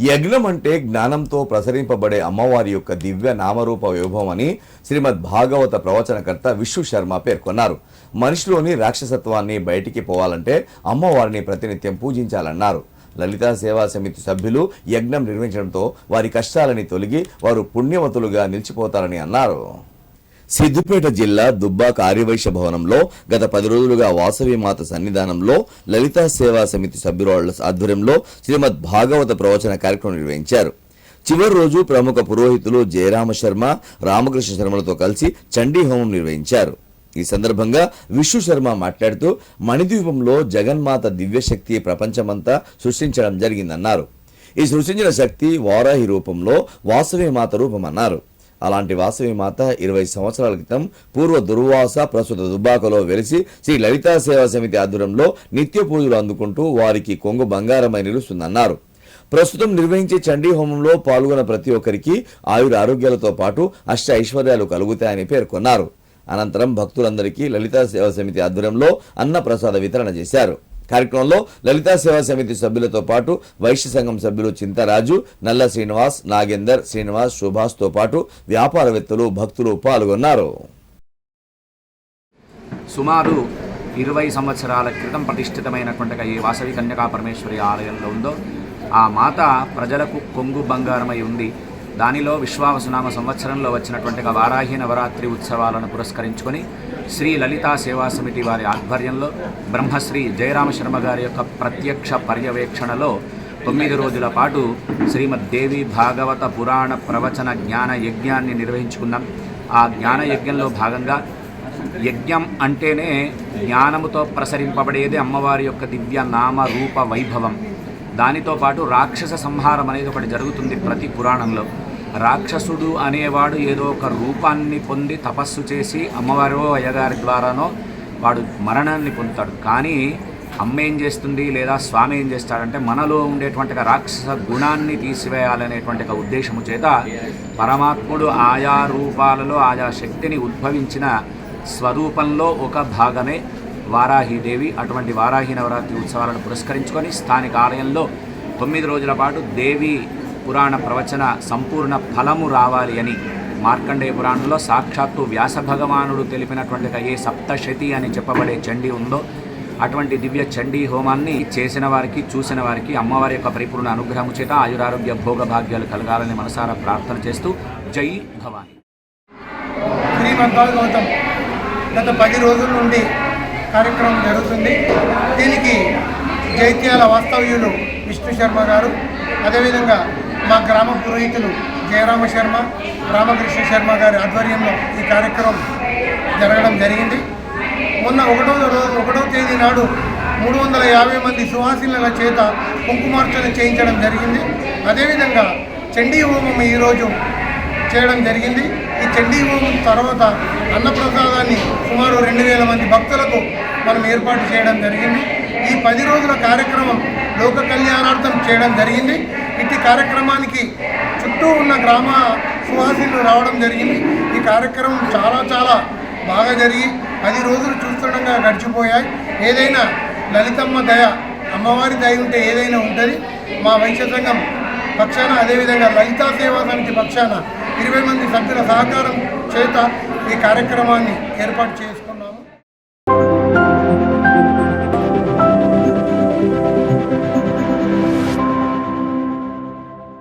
యజ్ఞం అంటే జ్ఞానంతో ప్రసరింపబడే అమ్మవారి యొక్క దివ్య నామరూప వైభవం అని శ్రీమద్ భాగవత ప్రవచనకర్త విష్ణు శర్మ పేర్కొన్నారు. మనిషిలోని రాక్షసత్వాన్ని బయటికి పోవాలంటే అమ్మవారిని ప్రతినిత్యం పూజించాలన్నారు. లలితా సేవా సమితి సభ్యులు యజ్ఞం నిర్వహించడంతో వారి కష్టాలని తొలగి వారు పుణ్యవతులుగా నిలిచిపోతారని అన్నారు. సిద్దిపేట జిల్లా దుబ్బాక ఆర్యవైశ్య భవనంలో గత పది రోజులుగా వాసవి మాత సన్నిధానంలో లలితా సేవా సమితి సభ్యురాళ్ళ ఆధ్వర్యంలో శ్రీమద్ భాగవత ప్రవచన కార్యక్రమం నిర్వహించారు. చివరి రోజు ప్రముఖ పురోహితులు జయరామ శర్మ రామకృష్ణ శర్మలతో కలిసి చండీ హోమం నిర్వహించారు. ఈ సందర్భంగా విష్ణు శర్మ మాట్లాడుతూ మణిద్వీపంలో జగన్మాత దివ్యశక్తి ప్రపంచమంతా సృష్టించడం జరిగిందన్నారు. ఈ సృష్టించిన శక్తి వారాహి రూపంలో వాసవి మాత రూపమన్నారు. అలాంటి వాసవి మాత ఇరవై సంవత్సరాల క్రితం పూర్వ దుర్వాస ప్రస్తుత దుబ్బాకలో వెలిసి శ్రీ లలితా సేవా సమితి ఆధ్వర్యంలో నిత్య పూజలు అందుకుంటూ వారికి కొంగు బంగారమై నిలుస్తుందన్నారు. ప్రస్తుతం నిర్వహించే చండీ హోమంలో పాల్గొన్న ప్రతి ఒక్కరికి ఆయుర ఆరోగ్యాలతో పాటు అష్ట ఐశ్వర్యాలు కలుగుతాయని పేర్కొన్నారు. అనంతరం భక్తులందరికీ లలితా సేవా సమితి ఆధ్వర్యంలో అన్న ప్రసాద వితరణ చేశారు. కార్యక్రమంలో లలితా సేవా సమితి సభ్యులతో పాటు వైశ్య సంఘం సభ్యులు చింతరాజు నల్ల శ్రీనివాస్ నాగేందర్ శ్రీనివాస్ సుభాష్తో పాటు వ్యాపారవేత్తలు భక్తులు పాల్గొన్నారు. సుమారు ఇరవై సంవత్సరాల క్రితం ప్రతిష్ఠితమైనటువంటి ఈ వాసవి కన్యకా పరమేశ్వరి ఆలయంలో ఉందో ఆ మాత ప్రజలకు కొంగు బంగారమై ఉంది దానిలో విశ్వావసునామ సంవత్సరంలో వచ్చినటువంటి వారాహి నవరాత్రి ఉత్సవాలను పురస్కరించుకొని శ్రీ లలితా సేవా సమితి వారి ఆధ్వర్యంలో బ్రహ్మశ్రీ జయరామ శర్మ గారి యొక్క ప్రత్యక్ష పర్యవేక్షణలో తొమ్మిది రోజుల పాటు శ్రీమద్ దేవి భాగవత పురాణ ప్రవచన జ్ఞాన యజ్ఞాన్ని నిర్వహించుకున్నాం. ఆ జ్ఞాన యజ్ఞంలో భాగంగా యజ్ఞం అంటేనే జ్ఞానముతో ప్రసరింపబడేది అమ్మవారి యొక్క దివ్య నామ రూప వైభవం. దానితో పాటు రాక్షస సంహారం అనేది ఒకటి జరుగుతుంది ప్రతి పురాణంలో. రాక్షసుడు అనేవాడు ఏదో ఒక రూపాన్ని పొంది తపస్సు చేసి అమ్మవారో అయ్యగారి ద్వారానో వాడు మరణాన్ని పొందుతాడు. కానీ అమ్మ ఏం చేస్తుంది లేదా స్వామి ఏం చేస్తాడంటే మనలో ఉండేటువంటి రాక్షస గుణాన్ని తీసివేయాలనేటువంటి ఒక ఉద్దేశము చేత పరమాత్ముడు ఆయా రూపాలలో ఆయా శక్తిని ఉద్భవించిన స్వరూపంలో ఒక భాగమే వారాహిదేవి. అటువంటి వారాహి నవరాత్రి ఉత్సవాలను పురస్కరించుకొని స్థానిక ఆలయంలో తొమ్మిది రోజుల పాటు దేవి పురాణ ప్రవచన సంపూర్ణ ఫలము రావాలి అని మార్కండేయ పురాణంలో సాక్షాత్తు వ్యాస భగవానుడు తెలిపినటువంటి ఏ సప్తశతి అని చెప్పబడే చండీ ఉందో అటువంటి దివ్య చండీ హోమాన్ని చేసిన వారికి చూసిన వారికి అమ్మవారి యొక్క పరిపూర్ణ అనుగ్రహము చేత ఆయురారోగ్య భోగ భాగ్యాలు కలగాలని మనసారా ప్రార్థన చేస్తూ జై భవాని. శ్రీమద్ గత పది రోజుల నుండి కార్యక్రమం జరుగుతుంది. దీనికి జైత్యాల వాస్తవ్యులు విష్ణు శర్మ గారు అదేవిధంగా మా గ్రామ పురోహితులు జయరామ శర్మ రామకృష్ణ శర్మ గారి ఆధ్వర్యంలో ఈ కార్యక్రమం జరగడం జరిగింది. మొన్న ఒకటో రోజు ఒకటో తేదీ నాడు మూడు వందల యాభై మంది సువాసినుల చేత కుంకుమార్చన చేయించడం జరిగింది. అదేవిధంగా చండీ హోమం ఈరోజు చేయడం జరిగింది. ఈ చండీ హోమం తర్వాత అన్నప్రసాదాన్ని సుమారు రెండు వేల మంది భక్తులకు మనం ఏర్పాటు చేయడం జరిగింది. ఈ పది రోజుల కార్యక్రమం లోక కళ్యాణార్థం చేయడం జరిగింది. కార్యక్రమానికి చుట్టూ ఉన్న గ్రామ సువాసినులు రావడం జరిగింది. ఈ కార్యక్రమం చాలా చాలా బాగా జరిగి పది రోజులు చూస్తుండగా గడిచిపోయాయి. ఏదైనా లలితమ్మ దయ అమ్మవారి దయ ఉంటే ఏదైనా ఉంటుంది. మా వైశ్య సంఘం పక్షాన అదేవిధంగా లలితా సేవా సమితి పక్షాన ఇరవై మంది సభ్యుల సహకారం చేత ఈ కార్యక్రమాన్ని ఏర్పాటు చేసుకున్నాం